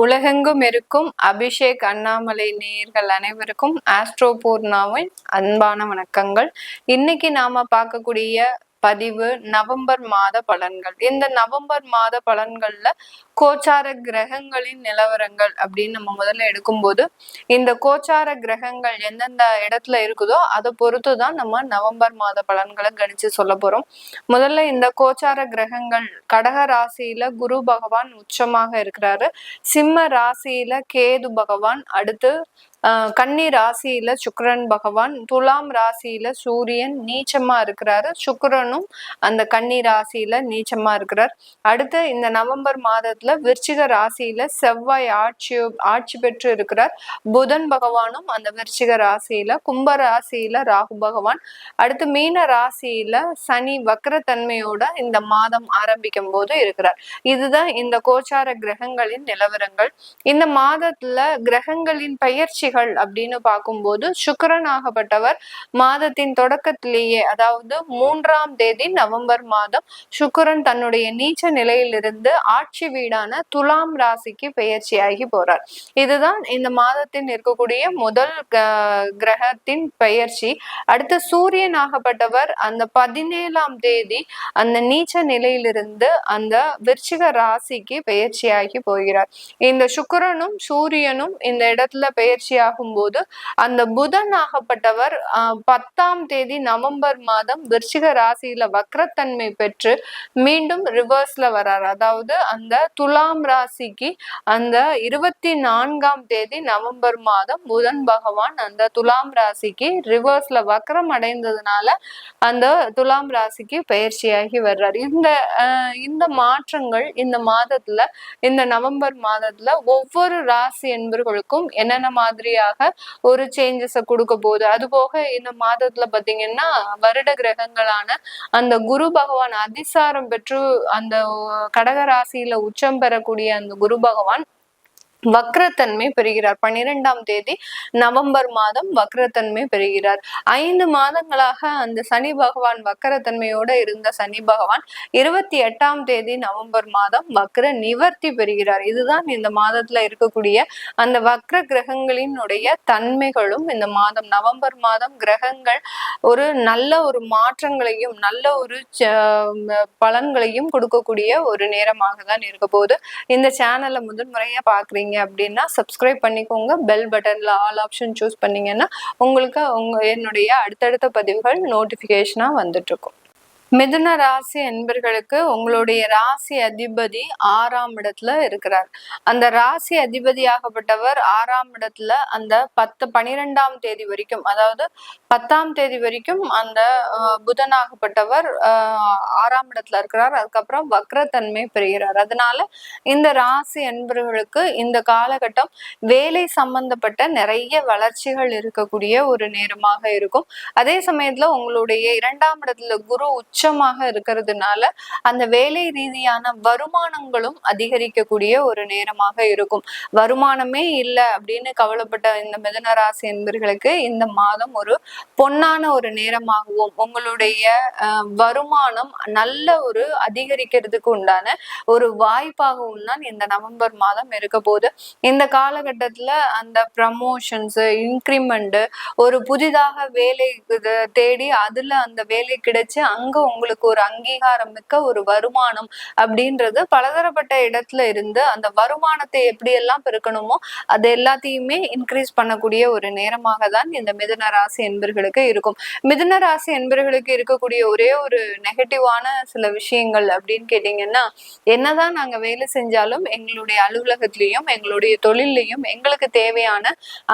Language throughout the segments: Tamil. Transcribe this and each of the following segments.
உலகெங்கும் இருக்கும் அபிஷேக் அண்ணாமலை நேயர்கள் அனைவருக்கும் ஆஸ்ட்ரோ பூர்ணாவின் அன்பான வணக்கங்கள். இன்னைக்கு நாம பார்க்கக்கூடிய பதிவு நவம்பர் மாத பலன்கள். இந்த நவம்பர் மாத பலன்கள்ல கோச்சார கிரகங்களின் நிலவரங்கள் அப்படின்னு நம்ம முதல்ல எடுக்கும்போது இந்த கோச்சார கிரகங்கள் எந்தெந்த இடத்துல இருக்குதோ அதை பொறுத்து தான் நம்ம நவம்பர் மாத பலன்களை கணிச்சு சொல்ல போறோம். முதல்ல இந்த கோச்சார கிரகங்கள் கடக ராசியில குரு பகவான் உச்சமாக இருக்கிறாரு. சிம்ம ராசியில கேது பகவான் அடுத்து கன்னி ராசியில சுக்கரன் பகவான் துலாம் ராசியில சூரியன் நீச்சமா இருக்கிறாரு. சுக்கரனும் அந்த கன்னி ராசியில நீச்சமா இருக்கிறார். அடுத்து இந்த நவம்பர் மாதத்துல விருச்சிக ராசியில செவ்வாய் ஆட்சி ஆட்சி பெற்று இருக்கிறார். புதன் பகவானும் அந்த விருச்சிக ராசியில கும்ப ராசியில ராகு பகவான். அடுத்து மீன ராசியில சனி வக்கரத்தன்மையோட இந்த மாதம் ஆரம்பிக்கும் போது இருக்கிறார். இதுதான் இந்த கோச்சார கிரகங்களின் நிலவரங்கள். இந்த மாதத்துல கிரகங்களின் பயிற்சிகள் அப்படின்னு பார்க்கும்போது சுக்கரன் ஆகப்பட்டவர். மாதத்தின் தொடக்கத்திலேயே அதாவது மூன்றாம் தேதி நவம்பர் மாதம் சுக்கரன் தன்னுடைய நீச்ச நிலையிலிருந்து ஆட்சி வீடு வீடான துலாம் ராசிக்கு பெயர்ச்சியாகி போறார். இதுதான் இந்த மாதத்தின் இருக்கக்கூடிய முதல் கிரகத்தின் பெயர்ச்சி. அடுத்து சூரியன் ஆகப்பட்டவர் அந்த பதினேழாம் தேதி அந்த நீச்ச நிலையிலிருந்து அந்த விருச்சிக ராசிக்கு பெயர்ச்சியாகி போகிறார். இந்த சுக்கரனும் சூரியனும் இந்த இடத்துல பெயர்ச்சி ஆகும்போது அந்த புதன் ஆகப்பட்டவர் பத்தாம் தேதி நவம்பர் மாதம் விருச்சிக ராசியில வக்ரத்தன்மை பெற்று மீண்டும் ரிவர்ஸ்ல வர்றார் அதாவது அந்த துலாம் ராசிக்கு அந்த இருபத்தி நான்காம் தேதி நவம்பர் மாதம் புதன் பகவான் அந்த துலாம் ராசிக்கு ரிவர்ஸ்ல வக்கரம் அடைந்ததுனால அந்த துலாம் ராசிக்கு பயிற்சியாகி வர்றார். இந்த இந்த மாற்றங்கள் இந்த மாதத்துல இந்த நவம்பர் மாதத்துல ஒவ்வொரு ராசி என்பவர்களுக்கும் என்னென்ன மாதிரியாக ஒரு சேஞ்சஸை கொடுக்க போகுது? அது போக இந்த மாதத்துல பாத்தீங்கன்னா வருட கிரகங்களான அந்த குரு பகவான் அதிசாரம் பெற்று அந்த கடக ராசியில உச்சம் பெறக்கூடிய அந்த குரு பகவான் வக்ரத்தன்மை பெறுகிறார். பன்னிரெண்டாம் தேதி நவம்பர் மாதம் வக்ரத்தன்மை பெறுகிறார். ஐந்து மாதங்களாக அந்த சனி பகவான் வக்ரத்தன்மையோட இருந்த சனி பகவான் இருபத்தி எட்டாம் தேதி நவம்பர் மாதம் வக்ர நிவர்த்தி பெறுகிறார். இதுதான் இந்த மாதத்துல இருக்கக்கூடிய அந்த வக்ர கிரகங்களினுடைய தன்மைகளும் இந்த மாதம் நவம்பர் மாதம் கிரகங்கள் ஒரு நல்ல ஒரு மாற்றங்களையும் நல்ல ஒரு பலன்களையும் கொடுக்கக்கூடிய ஒரு நேரமாக தான் இருக்க போது இந்த சேனலை முதல் முறையா பாக்குறீங்க பண்ணீங்க அப்படின்னா சப்ஸ்கிரைப் பண்ணிக்கோங்க. பெல் பட்டனில் ஆல் ஆப்ஷன் சூஸ் பண்ணீங்கன்னா உங்களுக்கு உங்க என்னுடைய அடுத்தடுத்த பதிவுகள் நோட்டிஃபிகேஷனாக வந்துட்டுருக்கும். மிதுன ராசி என்பர்களுக்கு உங்களுடைய ராசி அதிபதி ஆறாம் இடத்துல இருக்கிறார். அந்த ராசி அதிபதியாகப்பட்டவர் ஆறாம் இடத்துல அந்த பத்து பனிரெண்டாம் தேதி வரைக்கும் அதாவது பத்தாம் தேதி வரைக்கும் அந்த புதனாகப்பட்டவர் ஆறாம் இடத்துல இருக்கிறார். அதுக்கப்புறம் வக்ரத்தன்மை பெறுகிறார். அதனால இந்த ராசி என்பர்களுக்கு இந்த காலகட்டம் வேலை சம்பந்தப்பட்ட நிறைய வளர்ச்சிகள் இருக்கக்கூடிய ஒரு நேரமாக இருக்கும். அதே சமயத்துல உங்களுடைய இரண்டாம் இடத்துல குரு உச்ச உச்சமாக இருக்கிறதுனால அந்த வேலை ரீதியான வருமானங்களும் அதிகரிக்கக்கூடிய ஒரு நேரமாக இருக்கும். வருமானமே இல்லை அப்படின்னு கவலைப்பட்ட இந்த மிதன ராசி என்பர்களுக்கு இந்த மாதம் ஒரு பொன்னான ஒரு நேரமாகவும் உங்களுடைய வருமானம் நல்ல ஒரு அதிகரிக்கிறதுக்கு உண்டான ஒரு வாய்ப்பாகவும் தான் இந்த நவம்பர் மாதம் இருக்க போது இந்த காலகட்டத்துல அந்த ப்ரமோஷன்ஸ் இன்க்ரிமெண்ட் ஒரு புதிதாக வேலை தேடி அதுல அந்த வேலை கிடைச்சி அங்க உங்களுக்கு ஒரு அங்கீகாரம் மிக்க ஒரு வருமானம் அப்படின்றது பலதரப்பட்ட இடத்துல இருந்து அந்த வருமானத்தை எப்படி எல்லாம் பெருக்கணுமோ அது எல்லாத்தையுமே இன்க்ரீஸ் பண்ணக்கூடிய ஒரு நேரமாக தான் இந்த மிதன ராசி என்பர்களுக்கு இருக்கும். மிதன ராசி என்பர்களுக்கு இருக்கக்கூடிய ஒரே ஒரு நெகட்டிவான சில விஷயங்கள் அப்படின்னு கேட்டீங்கன்னா என்னதான் நாங்க வேலை செஞ்சாலும் எங்களுடைய அலுவலகத்திலையும் எங்களுடைய தொழிலையும் எங்களுக்கு தேவையான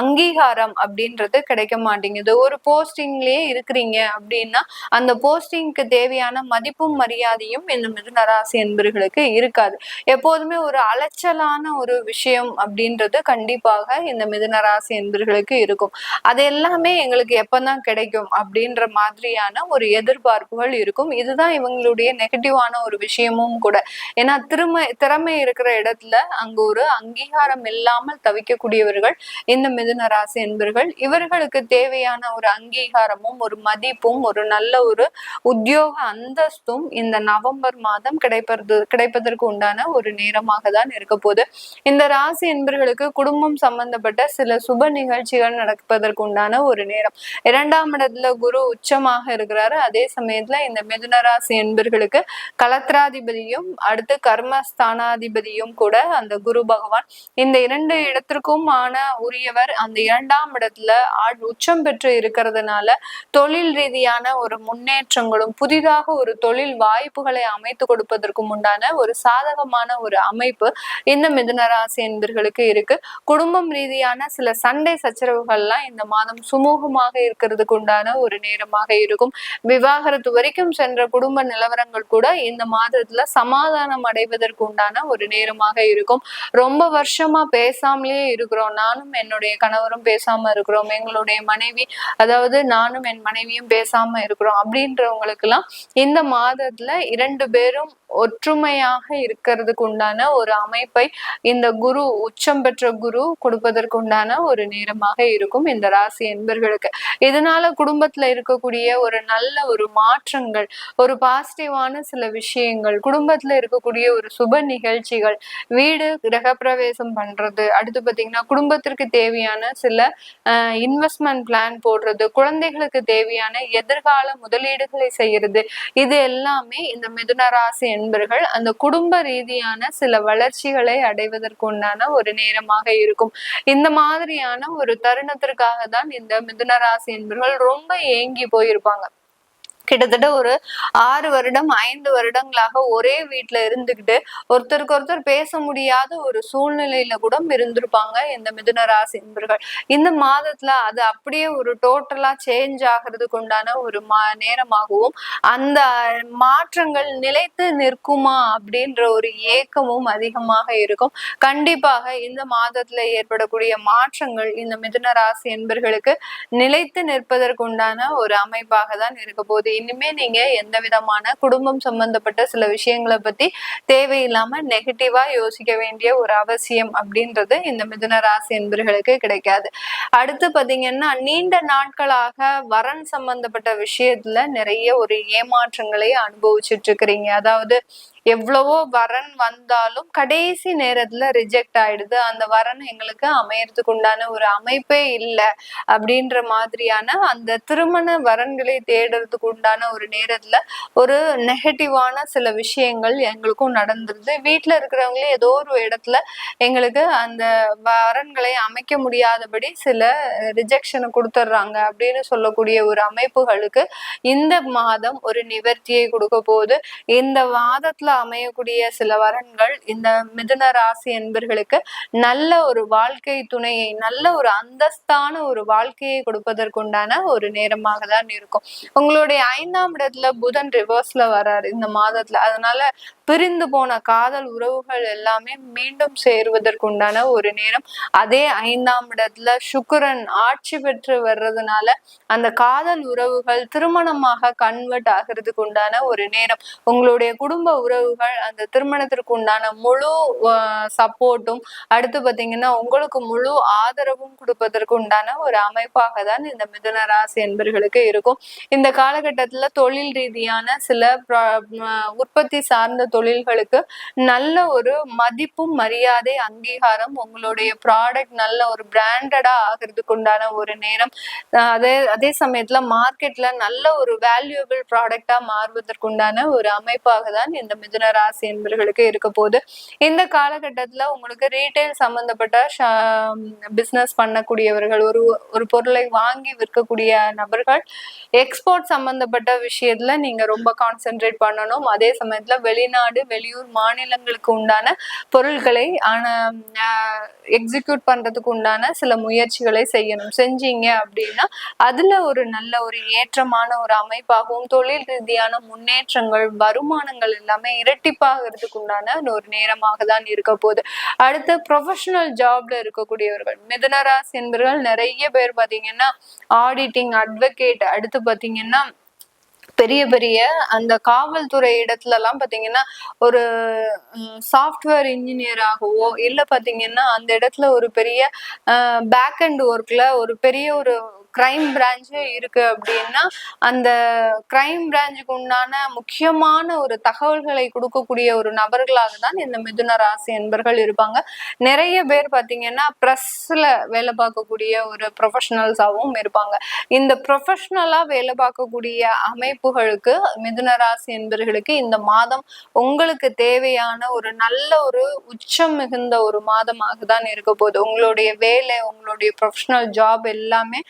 அங்கீகாரம் அப்படின்றது கிடைக்க மாட்டேங்குது. ஒரு போஸ்டிங்லயே இருக்கிறீங்க அப்படின்னா அந்த போஸ்டிங்க்கு தேவை தேவையான மதிப்பும் மரியாதையும் இந்த மிதுனராசி என்பர்களுக்கு இருக்காது. எப்போதுமே ஒரு அலைச்சலான ஒரு விஷயம் அப்படின்றது கண்டிப்பாக இந்த மிதுனராசி என்பர்களுக்கு இருக்கும். அது எல்லாமே எங்களுக்கு எப்பதான் கிடைக்கும் அப்படின்ற மாதிரியான ஒரு எதிர்பார்ப்புகள் இருக்கும். இதுதான் இவங்களுடைய நெகட்டிவான ஒரு விஷயமும் கூட. ஏன்னா திறமை திறமை இருக்கிற இடத்துல அங்கு ஒரு அங்கீகாரம் இல்லாமல் தவிக்கக்கூடியவர்கள் இந்த மிதுன ராசி என்பர்கள் இவர்களுக்கு தேவையான ஒரு அங்கீகாரமும் ஒரு மதிப்பும் ஒரு நல்ல ஒரு உத்தியோக அந்தஸ்தும் இந்த நவம்பர் மாதம் கிடைப்பது கிடைப்பதற்கு உண்டான ஒரு நேரமாக தான் இருக்க போகுது. இந்த ராசி என்பர்களுக்கு குடும்பம் சம்பந்தப்பட்ட சில சுப நிகழ்ச்சிகள் நடப்பதற்கு உண்டான ஒரு நேரம். இரண்டாம் இடத்துல குரு உச்சமாக இருக்கிறாரு. அதே சமயத்துல இந்த மிதுன ராசி என்பர்களுக்கு கலத்திராதிபதியும் அடுத்து கர்மஸ்தானாதிபதியும் கூட அந்த குரு பகவான். இந்த இரண்டு இடத்திற்கும் ஆன உரியவர் அந்த இரண்டாம் இடத்துல உச்சம் பெற்று இருக்கிறதுனால தொழில் ரீதியான ஒரு முன்னேற்றங்களும் புதிய புதிதாக ஒரு தொழில் வாய்ப்புகளை அமைத்து கொடுப்பதற்கும் உண்டான ஒரு சாதகமான ஒரு அமைப்பு இந்த மிதுனராசி என்பர்களுக்கு இருக்கு. குடும்பம் ரீதியான சில சண்டை சச்சரவுகள்லாம் இந்த மாதம் சுமூகமாக இருக்கிறதுக்கு உண்டான ஒரு நேரமாக இருக்கும். விவாகரத்து வரைக்கும் சென்ற குடும்ப நிலவரங்கள் கூட இந்த மாதத்துல சமாதானம் அடைவதற்கு உண்டான ஒரு நேரமாக இருக்கும். ரொம்ப வருஷமா பேசாமலே இருக்கிறோம். நானும் என்னுடைய கணவரும் பேசாம இருக்கிறோம். எங்களுடைய மனைவி அதாவது நானும் என் மனைவியும் பேசாம இருக்கிறோம். அப்படின்றவங்களுக்கு எல்லாம் இந்த மாதத்துல இரண்டு பேரும் ஒற்றுமையாக இருக்கிறதுக்கு உண்டான ஒரு அமைப்பை இந்த குரு உச்சம் பெற்ற குரு கொடுப்பதற்கு உண்டான ஒரு நேரமாக இருக்கும் இந்த ராசி என்பர்களுக்கு. இதனால குடும்பத்துல இருக்கக்கூடிய ஒரு நல்ல ஒரு மாற்றங்கள் ஒரு பாசிட்டிவான சில விஷயங்கள் குடும்பத்துல இருக்கக்கூடிய ஒரு சுப நிகழ்ச்சிகள் வீடு கிரகப்பிரவேசம் பண்றது அடுத்து பாத்தீங்கன்னா குடும்பத்திற்கு தேவையான சில இன்வெஸ்ட்மெண்ட் பிளான் போடுறது குழந்தைகளுக்கு தேவையான எதிர்கால முதலீடுகளை செய்யறது இது எல்லாமே இந்த மிதுன ராசி என்பர்கள் அந்த குடும்ப ரீதியான சில வளர்ச்சிகளை அடைவதற்கு உண்டான ஒரு நேரமாக இருக்கும். இந்த மாதிரியான ஒரு தருணத்திற்காக தான் இந்த மிதுன ராசி என்பர்கள் ரொம்ப ஏங்கி போயிருப்பாங்க. கிட்டத்தட்ட ஒரு ஆறு வருடம் ஐந்து வருடங்களாக ஒரே வீட்டுல இருந்துகிட்டு ஒருத்தருக்கு ஒருத்தர் பேச முடியாத ஒரு சூழ்நிலையில கூட இருந்திருப்பாங்க இந்த மிதுன ராசி என்பர்கள். இந்த மாதத்துல அது அப்படியே ஒரு டோட்டலா சேஞ்ச் ஆகிறதுக்கு உண்டான ஒரு நேரமாகவும் அந்த மாற்றங்கள் நிலைத்து நிற்குமா அப்படின்ற ஒரு ஏக்கமும் அதிகமாக இருக்கும். கண்டிப்பாக இந்த மாதத்துல ஏற்படக்கூடிய மாற்றங்கள் இந்த மிதுன ராசி என்பர்களுக்கு நிலைத்து நிற்பதற்கு உண்டான ஒரு அமைப்பாக தான் இருக்க போது இனிமே நீங்க எந்த விதமான குடும்பம் சம்பந்தப்பட்ட சில விஷயங்களை பத்தி தேவையில்லாம நெகட்டிவா யோசிக்க வேண்டிய ஒரு அவசியம் அப்படின்றது இந்த மிதுன ராசி என்பர்களுக்கு கிடைக்காது. அடுத்து பாத்தீங்கன்னா நீண்ட நாட்களாக வரன் சம்பந்தப்பட்ட விஷயத்துல நிறைய ஒரு ஏமாற்றங்களை அனுபவிச்சுட்டு இருக்கிறீங்க. அதாவது எவ்வளவோ வரன் வந்தாலும் கடைசி நேரத்துல ரிஜெக்ட் ஆயிடுது. அந்த வரன் எங்களுக்கு அமையறதுக்கு உண்டான ஒரு அமைப்பே இல்லை அப்படின்ற மாதிரியான அந்த திருமண வரன்களை தேடுறதுக்கு உண்டான ஒரு நேரத்துல ஒரு நெகட்டிவான சில விஷயங்கள் எங்களுக்கும் நடந்துருது. வீட்டுல இருக்கிறவங்களே ஏதோ ஒரு இடத்துல எங்களுக்கு அந்த வரன்களை அமைக்க முடியாதபடி சில ரிஜெக்ஷனை கொடுத்துட்றாங்க அப்படின்னு சொல்லக்கூடிய ஒரு அமைப்புகளுக்கு இந்த மாதம் ஒரு நிவர்த்தியை கொடுக்க போது இந்த மாதத்துல அமையக்கூடிய சில வரன்கள் இந்த மிதுன ராசி என்பர்களுக்கு நல்ல ஒரு வாழ்க்கை துணையை நல்ல ஒரு அந்தஸ்தான ஒரு வாழ்க்கையை கொடுப்பதற்குண்டான ஒரு நேரமாக தான் இருக்கும். உங்களுடைய ஐந்தாம் இடத்துல புதன் ரிவர்ஸ்ல வராரு இந்த மாதத்துல. அதனால பிரிந்து போன காதல் உறவுகள் எல்லாமே மீண்டும் சேருவதற்குண்டான ஒரு நேரம். அதே ஐந்தாம் இடத்துல சுக்கரன் ஆட்சி பெற்று வர்றதுனால அந்த காதல் உறவுகள் திருமணமாக கன்வெர்ட் ஆகிறதுக்கு உண்டான ஒரு நேரம். உங்களுடைய குடும்ப உறவுகள் அந்த திருமணத்திற்கு உண்டான முழு சப்போர்ட்டும் அடுத்து பாத்தீங்கன்னா உங்களுக்கு முழு ஆதரவும் கொடுப்பதற்கு உண்டான ஒரு அமைப்பாக தான் இந்த மிதுன ராசி என்பர்களுக்கு இருக்கும். இந்த காலகட்டத்தில் தொழில் ரீதியான சில உற்பத்தி சார்ந்த தொழில்களுக்கு நல்ல ஒரு மதிப்பும் மரியாதை அங்கீகாரம் உங்களுடைய ப்ராடக்ட் நல்ல ஒரு பிராண்டடா ஆகிறதுக்கு உண்டான ஒரு நேரம். அதே அதே சமயத்துல மார்க்கெட்ல நல்ல ஒரு வேல்யூபிள் ப்ராடக்டா மாறுவதற்கு உண்டான ஒரு அமைப்பாக தான் இந்த மிதுன ராசி என்பவர்களுக்கு இருக்க போகுது. இந்த காலகட்டத்துல உங்களுக்கு ரீட்டைல் சம்பந்தப்பட்ட பிசினஸ் பண்ணக்கூடியவர்கள் ஒரு ஒரு பொருளை வாங்கி விற்கக்கூடிய நபர்கள் எக்ஸ்போர்ட் சம்பந்தப்பட்ட விஷயத்துல நீங்க ரொம்ப கான்சென்ட்ரேட் பண்ணணும். அதே சமயத்துல வெளிநாடு வெளியூர் மாநிலங்களுக்கு உண்டான பொருட்களை எக்ஸிக்யூட் பண்றதுக்கு உண்டான சில முயற்சிகளை செய்யணும். செஞ்சீங்க அப்படின்னா அதுல ஒரு நல்ல ஒரு ஏற்றமான ஒரு அமைப்பாகவும் தொழில் ரீதியான முன்னேற்றங்கள் வருமானங்கள் எல்லாமே இரட்டிப்பாகிறதுக்கு உண்டான ஒரு நேரமாக தான் இருக்க போகுது. அடுத்து ப்ரொஃபஷனல் ஜாப்ல இருக்கக்கூடியவர்கள். மிதனராசி என்பவர்கள் நிறைய பேர் பாத்தீங்கன்னா ஆடிட்டிங் அட்வொகேட் அடுத்து பாத்தீங்கன்னா பெரிய பெரிய அந்த காவல்துறை இடத்துல எல்லாம் பாத்தீங்கன்னா ஒரு சாஃப்ட்வேர் இன்ஜினியராகவோ இல்ல பாத்தீங்கன்னா அந்த இடத்துல ஒரு பெரிய பேக் அண்ட் ஒர்க்ல ஒரு பெரிய ஒரு கிரைம் பிரான்ச்சு இருக்கு அப்படின்னா அந்த கிரைம் பிரான்ச்சுக்கு உண்டான முக்கியமான ஒரு தகவல்களை கொடுக்கக்கூடிய ஒரு நபர்களாக தான் இந்த மிதுன ராசி என்பர்கள் இருப்பாங்க. நிறைய பேர் பார்த்தீங்கன்னா ப்ரெஸ்ல வேலை பார்க்கக்கூடிய ஒரு ப்ரொஃபஷனல்ஸாகவும் இருப்பாங்க. இந்த ப்ரொஃபஷனலா வேலை பார்க்கக்கூடிய அமைப்புகளுக்கு மிதுன ராசி என்பர்களுக்கு இந்த மாதம் உங்களுக்கு தேவையான ஒரு நல்ல ஒரு உச்சம் மிகுந்த ஒரு மாதமாக தான் இருக்க போகுது. உங்களுடைய வேலை உங்களுடைய ப்ரொஃபஷனல் ஜாப் எல்லாமே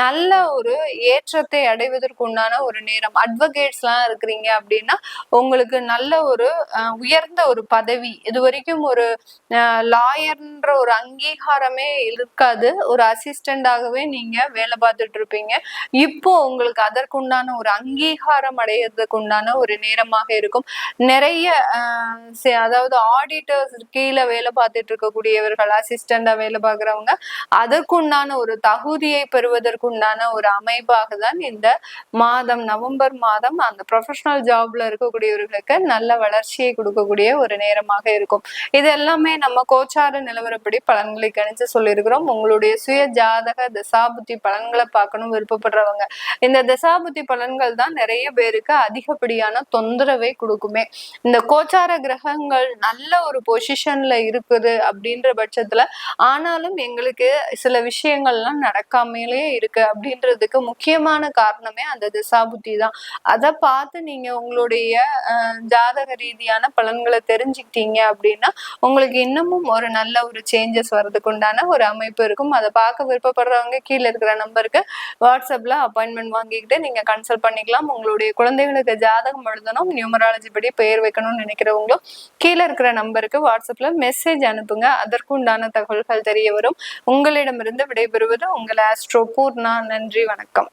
நல்ல ஒரு ஏற்றத்தை அடைவதற்கு உண்டான ஒரு நேரம். அட்வொகேட்ஸ்லாம் இருக்கிறீங்க அப்படின்னா உங்களுக்கு நல்ல ஒரு உயர்ந்த ஒரு பதவி. இது வரைக்கும் ஒரு லாயர்ன்ற ஒரு அங்கீகாரமே இருக்காது. ஒரு அசிஸ்டண்டாகவே நீங்க வேலை பார்த்துட்டு இருப்பீங்க. இப்போ உங்களுக்கு அதற்குண்டான ஒரு அங்கீகாரம் அடையிறதுக்கு உண்டான ஒரு நேரமாக இருக்கும். நிறைய அதாவது ஆடிட்டர்ஸ் கீழே வேலை பார்த்துட்டு இருக்கக்கூடியவர்கள் அசிஸ்டண்டா வேலை பார்க்குறவங்க அதற்குண்டான ஒரு தகுதியை பெறுவதற்கு உண்டான ஒரு அமைப்பாக தான் இந்த மாதம் நவம்பர் மாதம் அந்த ப்ரொஃபஷனல் ஜாப்ல இருக்கக்கூடியவர்களுக்கு நல்ல வளர்ச்சியை கொடுக்கக்கூடிய ஒரு நேரமாக இருக்கும். இது எல்லாமே நம்ம கோச்சார நிலவரப்படி பலன்களை கணிச்சு சொல்லியிருக்கிறோம். உங்களுடைய சுய ஜாதக தசாபுத்தி பலன்களை பார்க்கணும் விருப்பப்படுறவங்க. இந்த தசாபுத்தி பலன்கள் தான் நிறைய பேருக்கு அதிகப்படியான தொந்தரவை கொடுக்குமே. இந்த கோச்சார கிரகங்கள் நல்ல ஒரு பொசிஷன்ல இருக்குது அப்படின்ற பட்சத்துல ஆனாலும் எங்களுக்கு சில விஷயங்கள்லாம் நடக்காமலே இருக்கு அப்படின்றதுக்கு முக்கியமான காரணமே அந்த திசாபுத்தி தான். அதை பார்த்து நீங்க உங்களுடைய ஜாதக ரீதியான பலன்களை தெரிஞ்சுக்கிட்டீங்க அப்படின்னா உங்களுக்கு இன்னமும் ஒரு நல்ல ஒரு சேஞ்சஸ் வர்றதுக்கு உண்டான ஒரு அமைப்பு இருக்கும். அதை பார்க்க விருப்பப்படுறவங்க கீழே இருக்கிற நம்பருக்கு வாட்ஸ்அப்ல அப்பாயின்மெண்ட் வாங்கிக்கிட்டு நீங்க கன்சல்ட் பண்ணிக்கலாம். உங்களுடைய குழந்தைகளுக்கு ஜாதகம் எழுதணும் நியூமராலஜி படி பெயர் வைக்கணும்னு நினைக்கிறவங்களும் கீழே இருக்கிற நம்பருக்கு வாட்ஸ்அப்ல மெசேஜ் அனுப்புங்க. அதற்குண்டான தகவல்கள் தெரிய வரும். உங்களிடமிருந்து விடைபெறுவது உங்கள் ஆஸ்ட்ரோ பூர்ணா நன்றி வணக்கம்.